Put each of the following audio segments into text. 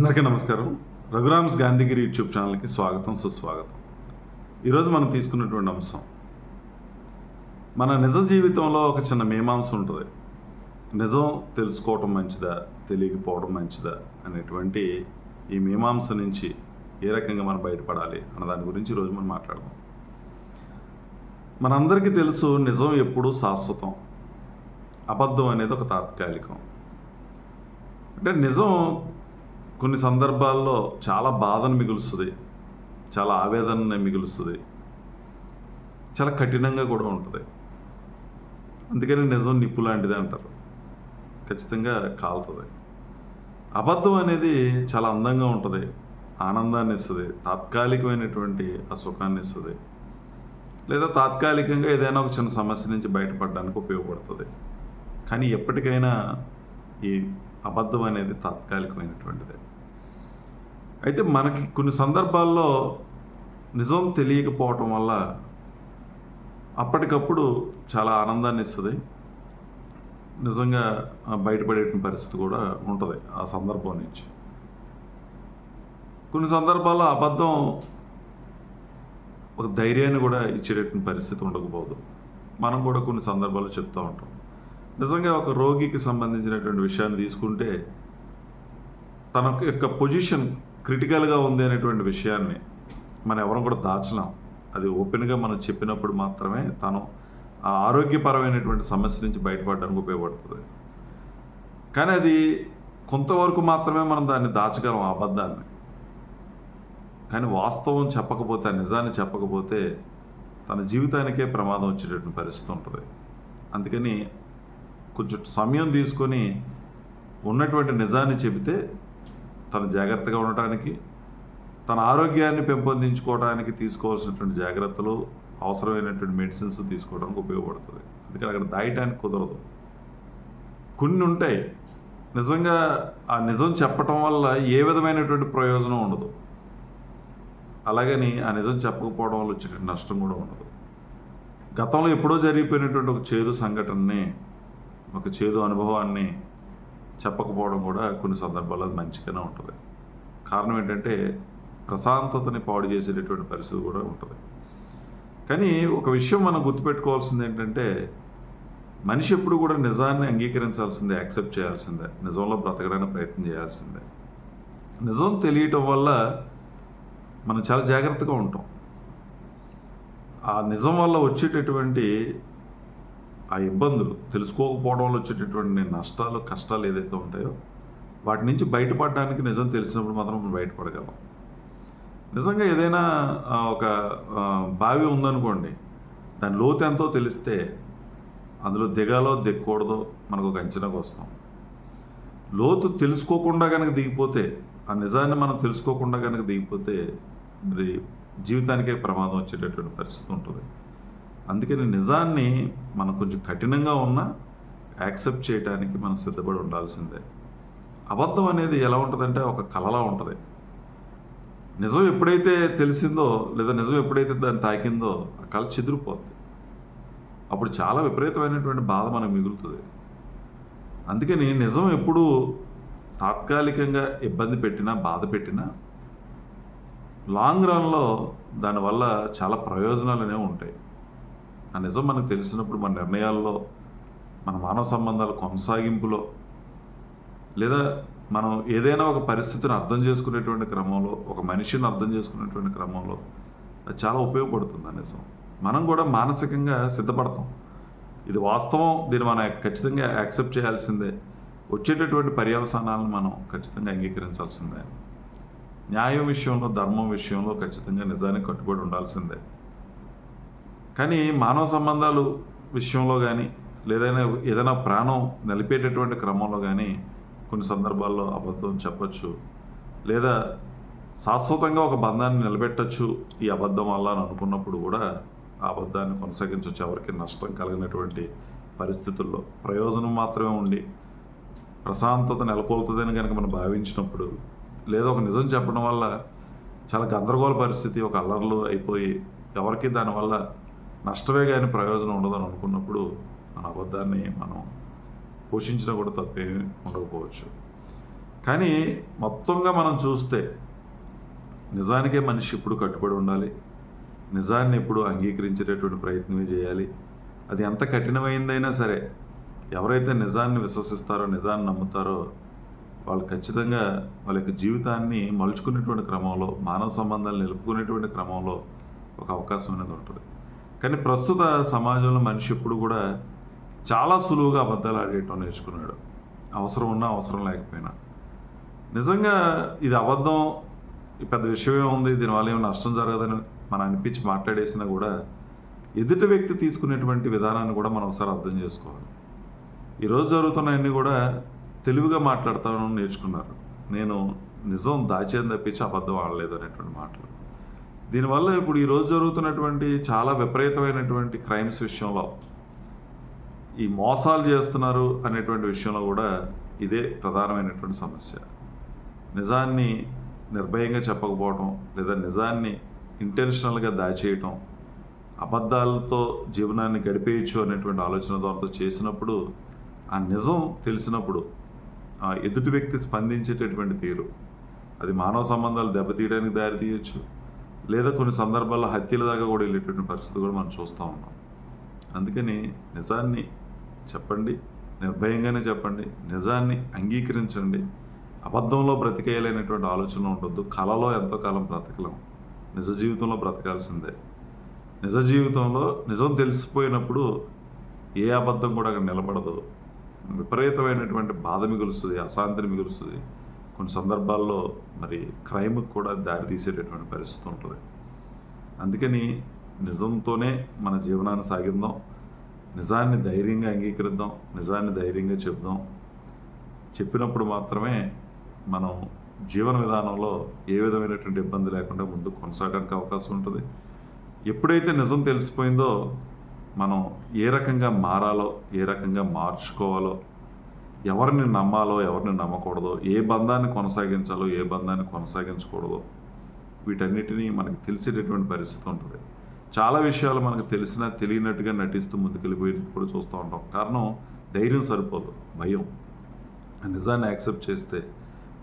అందరికీ నమస్కారం. రఘురామ్స్ గాంధీగిరి యూట్యూబ్ ఛానల్కి స్వాగతం సుస్వాగతం. ఈరోజు మనం తీసుకున్నటువంటి అంశం. మన నిజ జీవితంలో ఒక చిన్న మీమాంస ఉంటుంది. నిజం తెలుసుకోవటం మంచిదా? తెలియకపోవడం మంచిదా? అనేటువంటి ఈ మీమాంస నుంచి ఏ రకంగా మనం బయటపడాలి అన్న దాని గురించి ఈరోజు మనం మాట్లాడదాం. మనందరికీ తెలుసు నిజం ఎప్పుడూ శాశ్వతం. అబద్ధం అనేది ఒక తాత్కాలికం. అంటే నిజం కొన్ని సందర్భాల్లో చాలా బాధను మిగులుస్తుంది. చాలా ఆవేదనని మిగులుస్తుంది. చాలా కఠినంగా కూడా ఉంటుంది. అందుకని నిజం నిప్పు లాంటిది అంటారు. ఖచ్చితంగా కాలుతుంది. అబద్ధం అనేది చాలా అందంగా ఉంటుంది. ఆనందాన్ని ఇస్తుంది. తాత్కాలికమైనటువంటి ఆ సుఖాన్ని ఇస్తుంది. లేదా తాత్కాలికంగా ఏదైనా ఒక చిన్న సమస్య నుంచి బయటపడడానికి ఉపయోగపడుతుంది. కానీ ఎప్పటికైనా ఈ అబద్ధం అనేది తాత్కాలికమైనటువంటిది. అయితే మనకి కొన్ని సందర్భాల్లో నిజం తెలియకపోవటం వల్ల అప్పటికప్పుడు చాలా ఆనందాన్ని ఇస్తుంది. నిజంగా బయటపడే పరిస్థితి కూడా ఉంటుంది ఆ సందర్భం నుంచి. కొన్ని సందర్భాల్లో అబద్ధం ఒక ధైర్యాన్ని కూడా ఇచ్చేటటువంటి పరిస్థితి ఉండకపోదు. మనం కూడా కొన్ని సందర్భాల్లో చెప్తూ ఉంటాం. నిజంగా ఒక రోగికి సంబంధించినటువంటి విషయాన్ని తీసుకుంటే తన యొక్క పొజిషన్ క్రిటికల్గా ఉంది అనేటువంటి విషయాన్ని మనం ఎవరం కూడా దాచలేం. అది ఓపెన్గా మనం చెప్పినప్పుడు మాత్రమే తను ఆ ఆరోగ్యపరమైనటువంటి సమస్య నుంచి బయటపడడానికి ఉపయోగపడుతుంది. కానీ అది కొంతవరకు మాత్రమే మనం దాన్ని దాచగలం అబద్ధాన్ని కానీ వాస్తవం చెప్పకపోతే ఆ నిజాన్ని చెప్పకపోతే తన జీవితానికే ప్రమాదం వచ్చేటటువంటి పరిస్థితి ఉంటుంది. అందుకని కొంచెం సమయం తీసుకొని ఉన్నటువంటి నిజాన్ని చెబితే తను జాగ్రత్తగా ఉండటానికి తన ఆరోగ్యాన్ని పెంపొందించుకోవడానికి తీసుకోవాల్సినటువంటి జాగ్రత్తలు అవసరమైనటువంటి మెడిసిన్స్ తీసుకోవడానికి ఉపయోగపడుతుంది. అందుకని అక్కడ దాయటానికి కుదరదు. కొన్ని ఉంటాయి. నిజంగా ఆ నిజం చెప్పటం వల్ల ఏ విధమైనటువంటి ప్రయోజనం ఉండదు. అలాగని ఆ నిజం చెప్పకపోవడం వల్ల వచ్చేటువంటి నష్టం కూడా ఉండదు. గతంలో ఎప్పుడో జరిగిపోయినటువంటి ఒక చేదు సంఘటనని ఒక చేదు అనుభవాన్ని చెప్పకపోవడం కూడా కొన్ని సందర్భాల్లో అది మంచిగానే ఉంటుంది. కారణం ఏంటంటే ప్రశాంతతని పాడు చేసేటటువంటి పరిస్థితి కూడా ఉంటుంది. కానీ ఒక విషయం మనం గుర్తుపెట్టుకోవాల్సింది ఏంటంటే మనిషి ఎప్పుడు కూడా నిజాన్ని అంగీకరించాల్సిందే యాక్సెప్ట్ చేయాల్సిందే నిజంలో బ్రతకడానికి ప్రయత్నం చేయాల్సిందే. నిజం తెలియటం వల్ల మనం చాలా జాగ్రత్తగా ఉంటాం. ఆ నిజం వల్ల వచ్చేటటువంటి ఆ ఇబ్బందులు తెలుసుకోకపోవడం వల్ల వచ్చేటటువంటి నష్టాలు కష్టాలు ఏదైతే ఉంటాయో వాటి నుంచి బయటపడడానికి నిజం తెలిసినప్పుడు మాత్రం మనం బయటపడగలం. నిజంగా ఏదైనా ఒక బావి ఉందనుకోండి దాని లోతు ఎంతో తెలిస్తే అందులో దిగాలో దిగకూడదో మనకు ఒక అంచనాకు వస్తాం. లోతు తెలుసుకోకుండా కనుక దిగిపోతే ఆ నిజాన్ని మనం తెలుసుకోకుండా కనుక దిగిపోతే మరి జీవితానికే ప్రమాదం వచ్చేటటువంటి పరిస్థితి ఉంటుంది. అందుకని నిజాన్ని మనం కొంచెం కఠినంగా ఉన్నా యాక్సెప్ట్ చేయడానికి మనం సిద్ధపడి ఉండాల్సిందే. అబద్ధం అనేది ఎలా ఉంటుందంటే ఒక కళలా ఉంటుంది. నిజం ఎప్పుడైతే తెలిసిందో లేదా నిజం ఎప్పుడైతే దాన్ని తాకిందో ఆ కళ చెదిరిపోద్ది. అప్పుడు చాలా విపరీతమైనటువంటి బాధ మనకు మిగులుతుంది. అందుకని నిజం ఎప్పుడు తాత్కాలికంగా ఇబ్బంది పెట్టినా బాధ పెట్టినా లాంగ్ రన్లో దానివల్ల చాలా ప్రయోజనాలు అనేవి ఉంటాయి. ఆ నిజం మనకు తెలిసినప్పుడు మన నిర్ణయాల్లో మన మానవ సంబంధాల కొనసాగింపులో లేదా మనం ఏదైనా ఒక పరిస్థితిని అర్థం చేసుకునేటువంటి క్రమంలో ఒక మనిషిని అర్థం చేసుకునేటువంటి క్రమంలో అది చాలా ఉపయోగపడుతుంది ఆ నిజం. మనం కూడా మానసికంగా సిద్ధపడతాం. ఇది వాస్తవం దీన్ని మనం ఖచ్చితంగా యాక్సెప్ట్ చేయాల్సిందే. వచ్చేటటువంటి పర్యవసానాలను మనం ఖచ్చితంగా అంగీకరించాల్సిందే. న్యాయం విషయంలో ధర్మం విషయంలో ఖచ్చితంగా నిజానికి కట్టుబడి ఉండాల్సిందే. కానీ మానవ సంబంధాలు విషయంలో కానీ లేదైనా ఏదైనా ప్రాణం నిలిపేటటువంటి క్రమంలో కానీ కొన్ని సందర్భాల్లో అబద్ధం చెప్పచ్చు. లేదా శాశ్వతంగా ఒక బంధాన్ని నిలబెట్టచ్చు ఈ అబద్ధం వల్ల అని అనుకున్నప్పుడు కూడా ఆ అబద్ధాన్ని కొనసాగించవచ్చు ఎవరికి నష్టం కలిగినటువంటి పరిస్థితుల్లో ప్రయోజనం మాత్రమే ఉండి ప్రశాంతత నెలకొల్తుందని కనుక మనం భావించినప్పుడు లేదా ఒక నిజం చెప్పడం వల్ల చాలా గందరగోళ పరిస్థితి ఒక అల్లర్లు అయిపోయి ఎవరికి దానివల్ల నష్టమే కానీ ప్రయోజనం ఉండదని అనుకున్నప్పుడు మన అబద్ధాన్ని మనం పోషించినా కూడా తప్పేమీ ఉండకపోవచ్చు. కానీ మొత్తంగా మనం చూస్తే నిజానికే మనిషి ఎప్పుడు కట్టుబడి ఉండాలి. నిజాన్ని ఎప్పుడు అంగీకరించేటటువంటి ప్రయత్నమే చేయాలి. అది ఎంత కఠినమైందైనా సరే ఎవరైతే నిజాన్ని విశ్వసిస్తారో నిజాన్ని నమ్ముతారో వాళ్ళు ఖచ్చితంగా వాళ్ళ యొక్క జీవితాన్ని మలుచుకునేటువంటి క్రమంలో మానవ సంబంధాలు నిలుపుకునేటువంటి క్రమంలో ఒక అవకాశం అనేది ఉంటుంది. కానీ ప్రస్తుత సమాజంలో మనిషి ఎప్పుడు కూడా చాలా సులువుగా అబద్ధాలు ఆడేయటం నేర్చుకున్నాడు. అవసరం ఉన్నా అవసరం లేకపోయినా. నిజంగా ఇది అబద్ధం ఈ పెద్ద విషయమే ఉంది దీనివల్ల ఏమి నష్టం జరగదని మనం అనిపించి మాట్లాడేసినా కూడా ఎదుటి వ్యక్తి తీసుకునేటువంటి విధానాన్ని కూడా మనం ఒకసారి అర్థం చేసుకోవాలి. ఈరోజు జరుగుతున్నవన్నీ కూడా తెలివిగా మాట్లాడతాను నేర్చుకున్నారు. నేను నిజం దాచేది తప్పించి అబద్ధం ఆడలేదు అనేటువంటి మాటలు. దీనివల్ల ఇప్పుడు ఈరోజు జరుగుతున్నటువంటి చాలా విపరీతమైనటువంటి క్రైమ్స్ విషయంలో ఈ మోసాలు చేస్తున్నారు అనేటువంటి విషయంలో కూడా ఇదే ప్రధానమైనటువంటి సమస్య. నిజాన్ని నిర్భయంగా చెప్పకపోవడం లేదా నిజాన్ని ఇంటెన్షనల్గా దాచేయటం అబద్ధాలతో జీవనాన్ని గడిపేయచ్చు అనేటువంటి ఆలోచన ద్వారా చేసినప్పుడు ఆ నిజం తెలిసినప్పుడు ఆ ఎదుటి వ్యక్తి స్పందించేటటువంటి తీరు అది మానవ సంబంధాలు దెబ్బతీయడానికి దారి తీయచ్చు లేదా కొన్ని సందర్భాల్లో హత్యల దాకా కూడా వెళ్ళేటువంటి పరిస్థితి కూడా మనం చూస్తూ ఉన్నాం. అందుకని నిజాన్ని చెప్పండి నిర్భయంగానే చెప్పండి నిజాన్ని అంగీకరించండి. అబద్ధంలో బ్రతికేయలేనటువంటి ఆలోచన ఉండొద్దు. కళలో ఎంతో కాలం బ్రతకలేం. నిజ జీవితంలో బ్రతకాల్సిందే. నిజ జీవితంలో నిజం తెలిసిపోయినప్పుడు ఏ అబద్ధం కూడా అక్కడ నిలబడదు. విపరీతమైనటువంటి బాధ మిగులుస్తుంది అశాంతిని మిగులుస్తుంది. కొన్ని సందర్భాల్లో మరి క్రైమ్కి కూడా దారి తీసేటటువంటి పరిస్థితి ఉంటుంది. అందుకని నిజంతోనే మన జీవనాన్ని సాగిద్దాం నిజాన్ని ధైర్యంగా అంగీకరిద్దాం నిజాన్ని ధైర్యంగా చెప్దాం. చెప్పినప్పుడు మాత్రమే మనం జీవన విధానంలో ఏ విధమైనటువంటి ఇబ్బంది లేకుండా ముందుకు కొనసాగడానికి అవకాశం ఉంటుంది. ఎప్పుడైతే నిజం తెలిసిపోయిందో మనం ఏ రకంగా మారాలో ఏ రకంగా మార్చుకోవాలో ఎవరిని నమ్మాలో ఎవరిని నమ్మకూడదో ఏ బంధాన్ని కొనసాగించాలో ఏ బంధాన్ని కొనసాగించకూడదో వీటన్నిటినీ మనకి తెలిసేటటువంటి పరిస్థితి ఉంటుంది. చాలా విషయాలు మనకు తెలిసినా తెలియనట్టుగా నటిస్తూ ముందుకెళ్ళిపోయినట్టు కూడా చూస్తూ ఉంటాం. కారణం ధైర్యం సరిపోదు భయం. నిజాన్ని యాక్సెప్ట్ చేస్తే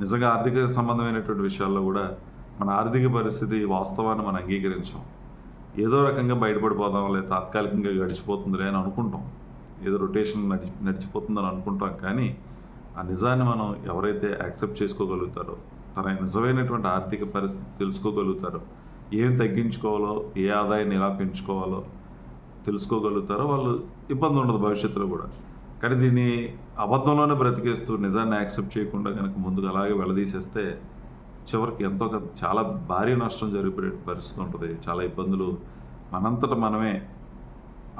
నిజంగా ఆర్థిక సంబంధమైనటువంటి విషయాల్లో కూడా మన ఆర్థిక పరిస్థితి వాస్తవాన్ని మనం అంగీకరించాం. ఏదో రకంగా బయటపడిపోదాం లేదా తాత్కాలికంగా గడిచిపోతుందిలే అని అనుకుంటాం. ఏదో రొటేషన్ నడిచి నడిచిపోతుందని అనుకుంటాం కానీ ఆ నిజాన్ని మనం ఎవరైతే యాక్సెప్ట్ చేసుకోగలుగుతారో తన నిజమైనటువంటి ఆర్థిక పరిస్థితి తెలుసుకోగలుగుతారో ఏం తగ్గించుకోవాలో ఏ ఆదాయాన్ని ఎలా పెంచుకోవాలో తెలుసుకోగలుగుతారో వాళ్ళు ఇబ్బంది ఉండదు భవిష్యత్తులో కూడా. కానీ దీన్ని అబద్ధంలోనే బ్రతికేస్తూ నిజాన్ని యాక్సెప్ట్ చేయకుండా కనుక ముందుకు అలాగే వెళ్ళదీసేస్తే చివరికి ఎంతో చాలా భారీ నష్టం జరిగిపోయే పరిస్థితి ఉంటుంది. చాలా ఇబ్బందులు మనంతట మనమే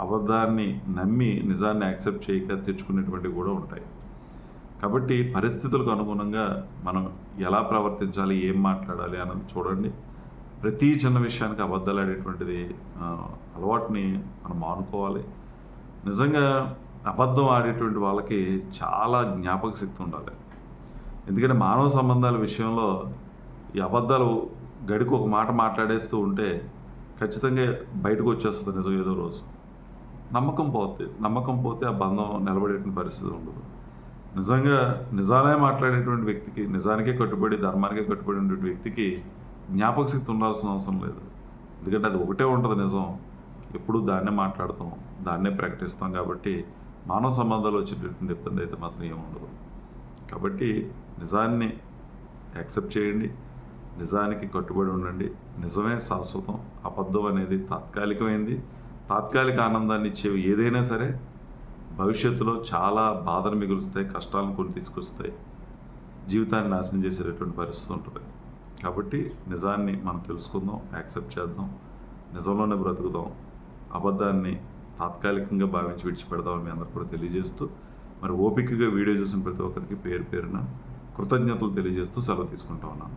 అబద్ధాన్ని నమ్మి నిజాన్ని యాక్సెప్ట్ చేయక తెచ్చుకునేటువంటివి కూడా ఉంటాయి. కాబట్టి పరిస్థితులకు అనుగుణంగా మనం ఎలా ప్రవర్తించాలి ఏం మాట్లాడాలి అన్నది చూడండి. ప్రతి చిన్న విషయానికి అబద్ధాలు ఆడేటువంటిది అలవాటుని మనం మానుకోవాలి. నిజంగా అబద్ధం ఆడేటువంటి వాళ్ళకి చాలా జ్ఞాపక శక్తి ఉండాలి. ఎందుకంటే మానవ సంబంధాల విషయంలో ఈ అబద్ధాలు గడికి ఒక మాట మాట్లాడేస్తూ ఉంటే ఖచ్చితంగా బయటకు వచ్చేస్తుంది నిజం ఏదో రోజు. నమ్మకం పోతే నమ్మకం పోతే ఆ బంధం నిలబడేటువంటి పరిస్థితి ఉండదు. నిజంగా నిజాలే మాట్లాడేటువంటి వ్యక్తికి నిజానికే కట్టుబడి ధర్మానికే కట్టుబడి ఉండే వ్యక్తికి జ్ఞాపక శక్తి ఉండాల్సిన అవసరం లేదు. ఎందుకంటే అది ఒకటే ఉంటుంది నిజం. ఎప్పుడు దాన్నే మాట్లాడతాం దాన్నే ప్రకటిస్తాం కాబట్టి మానవ సంబంధాలు వచ్చేటటువంటి ఇబ్బంది అయితే మాత్రం ఏముండదు ఉండదు. కాబట్టి నిజాన్ని యాక్సెప్ట్ చేయండి నిజానికి కట్టుబడి ఉండండి. నిజమే శాశ్వతం అబద్ధం అనేది తాత్కాలికమైంది. తాత్కాలిక ఆనందాన్ని ఇచ్చేవి ఏదైనా సరే భవిష్యత్తులో చాలా బాధను మిగులుస్తాయి కష్టాలను కొని తీసుకొస్తాయి. జీవితాన్ని నాశనం చేసేటటువంటి పరిస్థితి ఉంటుంది. కాబట్టి నిజాన్ని మనం తెలుసుకుందాం యాక్సెప్ట్ చేద్దాం నిజంలోనే బ్రతుకుదాం అబద్ధాన్ని తాత్కాలికంగా భావించి విడిచిపెడదామని మీ అందరూ కూడా తెలియజేస్తూ మరి ఓపికగా వీడియో చూసిన ప్రతి ఒక్కరికి పేరు పేరున కృతజ్ఞతలు తెలియజేస్తూ సెలవు తీసుకుంటా ఉన్నాను.